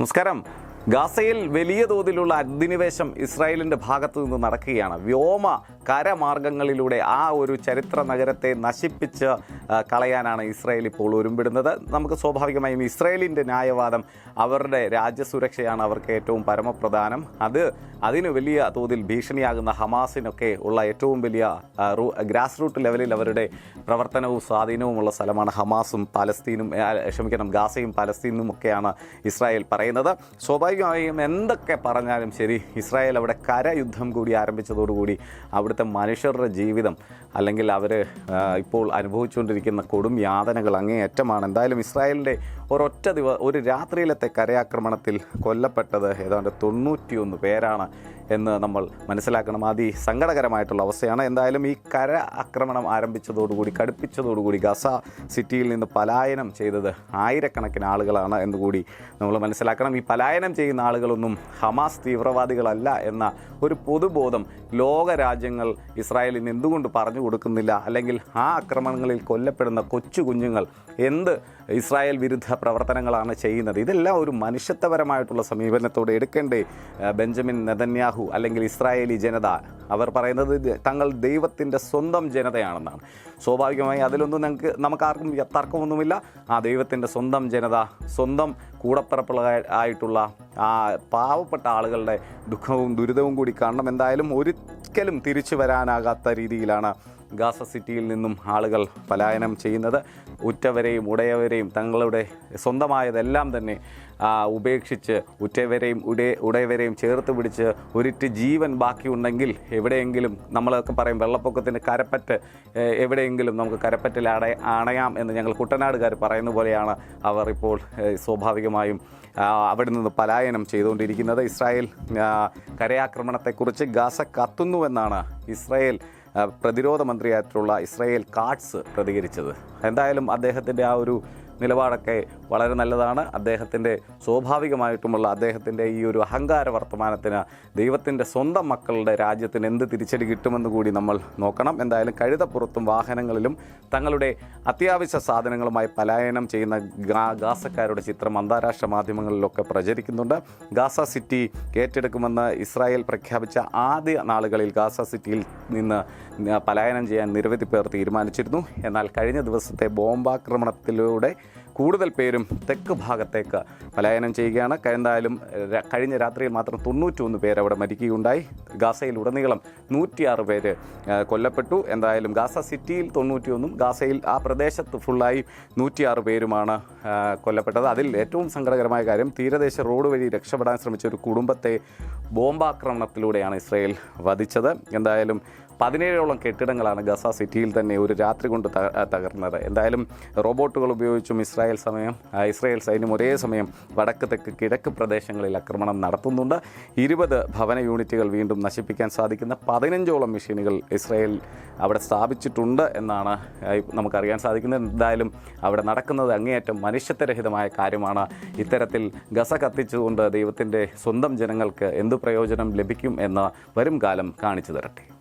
നമസ്കാരം ഗാസയിൽ വലിയ തോതിലുള്ള അധിനിവേശം ഇസ്രായേലിന്റെ ഭാഗത്തു നിന്ന് നടക്കുകയാണ്. വ്യോമ കരമാർഗങ്ങളിലൂടെ ആ ഒരു ചരിത്ര നഗരത്തെ നശിപ്പിച്ച് കളയാനാണ് ഇസ്രായേൽ ഇപ്പോൾ ഒരുമ്പിടുന്നത് നമുക്ക് സ്വാഭാവികമായും ഇസ്രായേലിന്റെ ന്യായവാദം അവരുടെ രാജ്യസുരക്ഷയാണ് അവർക്ക് ഏറ്റവും പരമപ്രധാനം. അത് അതിന് വലിയ തോതിൽ ഭീഷണിയാകുന്ന ഹമാസിനൊക്കെ ഉള്ള ഏറ്റവും വലിയ ഗ്രാസ് റൂട്ട് ലെവലിൽ അവരുടെ പ്രവർത്തനവും സ്വാധീനവുമുള്ള സ്ഥലമാണ് ഹമാസും പാലസ്തീനും ക്ഷമിക്കണം ഗാസയും പാലസ്തീനും ഒക്കെയാണ് ഇസ്രായേൽ പറയുന്നത്. സ്വാഭാവികമായും എന്തൊക്കെ പറഞ്ഞാലും ശരി ഇസ്രായേൽ അവിടെ കരയുദ്ധം കൂടി ആരംഭിച്ചതോടുകൂടി അവിടുത്തെ മനുഷ്യരുടെ ജീവിതം അല്ലെങ്കിൽ അവർ ഇപ്പോൾ അനുഭവിച്ചുകൊണ്ടിരിക്കുന്ന കൊടും യാതനകൾ അങ്ങേയറ്റമാണ്. എന്തായാലും ഇസ്രായേലിന്റെ ഒരൊറ്റ ദിവസം ഒരു രാത്രിയിലത്തെ കരയാക്രമണത്തിൽ കൊല്ലപ്പെട്ടത് ഏതാണ്ട് തൊണ്ണൂറ്റിയൊന്ന് പേരാണ്. എന്ന് നമ്മൾ മനസ്സിലാക്കണം. അതി സങ്കടകരമായിട്ടുള്ള അവസ്ഥയാണ്. എന്തായാലും ഈ കര ആക്രമണം ആരംഭിച്ചതോടുകൂടി കടുപ്പിച്ചതോടുകൂടി ഗസ സിറ്റിയിൽ നിന്ന് പലായനം ചെയ്തത് ആയിരക്കണക്കിന് ആളുകളാണ് എന്നുകൂടി നമ്മൾ മനസ്സിലാക്കണം. ഈ പലായനം ചെയ്യുന്ന ആളുകളൊന്നും ഹമാസ് തീവ്രവാദികളല്ല എന്ന ഒരു പൊതുബോധം ലോകരാജ്യങ്ങൾ ഇസ്രായേലിന് എന്തുകൊണ്ട് പറഞ്ഞു കൊടുക്കുന്നില്ല? അല്ലെങ്കിൽ ആ ആക്രമണങ്ങളിൽ കൊല്ലപ്പെടുന്ന കൊച്ചു കുഞ്ഞുങ്ങൾ എന്ത് ഇസ്രായേൽ വിരുദ്ധ പ്രവർത്തനങ്ങളാണ് ചെയ്യുന്നത്? ഇതെല്ലാം ഒരു മനുഷ്യത്വപരമായിട്ടുള്ള സമീപനത്തോടെ എടുക്കേണ്ടേ ബെഞ്ചമിൻ നെതന്യാഹു അല്ലെങ്കിൽ ഇസ്രായേലി ജനത അവർ പറയുന്നത് തങ്ങൾ ദൈവത്തിന്റെ സ്വന്തം ജനതയാണെന്നാണ്. സ്വാഭാവികമായി അതിലൊന്നും ഞങ്ങൾക്ക് നമുക്കാർക്കും തർക്കമൊന്നുമില്ല. ആ ദൈവത്തിന്റെ സ്വന്തം ജനത സ്വന്തം കൂടപ്പിറപ്പുള്ള ആയിട്ടുള്ള ആ പാവപ്പെട്ട ആളുകളുടെ ദുഃഖവും ദുരിതവും കൂടി കാണണം എന്തായാലും ഒരിക്കലും തിരിച്ചു വരാനാകാത്ത രീതിയിലാണ് ഗാസ സിറ്റിയിൽ നിന്നും ആളുകൾ പലായനം ചെയ്യുന്നത്. ഉറ്റവരെയും ഉടയവരെയും തങ്ങളുടെ സ്വന്തമായതെല്ലാം തന്നെ ഉപേക്ഷിച്ച് ഉറ്റവരെയും ഉടേ ഉടയവരെയും ചേർത്ത് പിടിച്ച് ഒരിറ്റ് ജീവൻ ബാക്കിയുണ്ടെങ്കിൽ എവിടെയെങ്കിലും നമ്മളൊക്കെ പറയും വെള്ളപ്പൊക്കത്തിന് കരപ്പറ്റ് എവിടെയെങ്കിലും നമുക്ക് കരപ്പറ്റിൽ അട അണയാം എന്ന് ഞങ്ങൾ കുട്ടനാടുകാർ പറയുന്ന പോലെയാണ് അവർ ഇപ്പോൾ സ്വാഭാവികമായും അവിടെ നിന്ന് പലായനം ചെയ്തുകൊണ്ടിരിക്കുന്നത്. ഇസ്രായേൽ കരയാക്രമണത്തെക്കുറിച്ച് ഗാസ കത്തുന്നുവെന്നാണ് ഇസ്രായേൽ പ്രതിരോധ മന്ത്രിയായിട്ടുള്ള ഇസ്രായേൽ കാട്സ് പ്രതികരിച്ചത്. എന്തായാലും അദ്ദേഹത്തിന്റെ ആ ഒരു നിലപാടൊക്കെ വളരെ നല്ലതാണ്. അദ്ദേഹത്തിന്റെ സ്വാഭാവികമായിട്ടുമുള്ള അദ്ദേഹത്തിന്റെ ഈ ഒരു അഹങ്കാര വർത്തമാനത്തിന് ദൈവത്തിന്റെ സ്വന്തം മക്കളുടെ രാജ്യത്തിന് എന്ത് തിരിച്ചടി കിട്ടുമെന്ന് കൂടി നമ്മൾ നോക്കണം. എന്തായാലും കഴുതപ്പുറത്തും വാഹനങ്ങളിലും തങ്ങളുടെ അത്യാവശ്യ സാധനങ്ങളുമായി പലായനം ചെയ്യുന്ന ഗാസക്കാരുടെ ചിത്രം അന്താരാഷ്ട്ര മാധ്യമങ്ങളിലൊക്കെ പ്രചരിക്കുന്നുണ്ട്. ഗാസ സിറ്റി ഏറ്റെടുക്കുമെന്ന് ഇസ്രായേൽ പ്രഖ്യാപിച്ച ആദ്യ നാളുകളിൽ ഗാസ സിറ്റിയിൽ നിന്ന് പലായനം ചെയ്യാൻ നിരവധി പേർ തീരുമാനിച്ചിരുന്നു. എന്നാൽ കഴിഞ്ഞ ദിവസത്തെ ബോംബാക്രമണത്തിലൂടെ കൂടുതൽ പേരും തെക്ക് ഭാഗത്തേക്ക് പലായനം ചെയ്യുകയാണ്. എന്തായാലും കഴിഞ്ഞ രാത്രിയിൽ മാത്രം തൊണ്ണൂറ്റൊന്ന് പേർ അവിടെ മരിക്കുകയുണ്ടായി. ഗാസയിൽ ഉടനീളം നൂറ്റിയാറ് പേര് കൊല്ലപ്പെട്ടു. എന്തായാലും ഗാസ സിറ്റിയിൽ തൊണ്ണൂറ്റിയൊന്നും ഗാസയിൽ ആ പ്രദേശത്ത് ഫുള്ളായി നൂറ്റിയാറ് പേരുമാണ് കൊല്ലപ്പെട്ടത്. അതിൽ ഏറ്റവും സങ്കടകരമായ കാര്യം തീരദേശ റോഡ് വഴി രക്ഷപ്പെടാൻ ശ്രമിച്ച ഒരു കുടുംബത്തെ ബോംബാക്രമണത്തിലൂടെയാണ് ഇസ്രയേൽ വധിച്ചത്. എന്തായാലും പതിനേഴോളം കെട്ടിടങ്ങളാണ് ഗസ സിറ്റിയിൽ തന്നെ ഒരു രാത്രി കൊണ്ട് തകർന്നത്. എന്തായാലും റോബോട്ടുകൾ ഉപയോഗിച്ചും ഇസ്രായേൽ സമയം ഇസ്രായേൽ സൈന്യം ഒരേ സമയം വടക്ക് തെക്ക് കിഴക്ക് പ്രദേശങ്ങളിൽ ആക്രമണം നടത്തുന്നുണ്ട്. ഇരുപത് ഭവന യൂണിറ്റുകൾ വീണ്ടും നശിപ്പിക്കാൻ സാധിക്കുന്ന പതിനഞ്ചോളം മെഷീനുകൾ ഇസ്രായേൽ അവിടെ സ്ഥാപിച്ചിട്ടുണ്ട് എന്നാണ് നമുക്കറിയാൻ സാധിക്കുന്നത്. എന്തായാലും അവിടെ നടക്കുന്നത് അങ്ങേയറ്റം മനുഷ്യത്വരഹിതമായ കാര്യമാണ്. ഇത്തരത്തിൽ ഗസ കത്തിച്ചുകൊണ്ട് ദൈവത്തിന്റെ സ്വന്തം ജനങ്ങൾക്ക് എന്തു പ്രയോജനം ലഭിക്കും എന്ന് വരും കാലം കാണിച്ചു തരട്ടെ.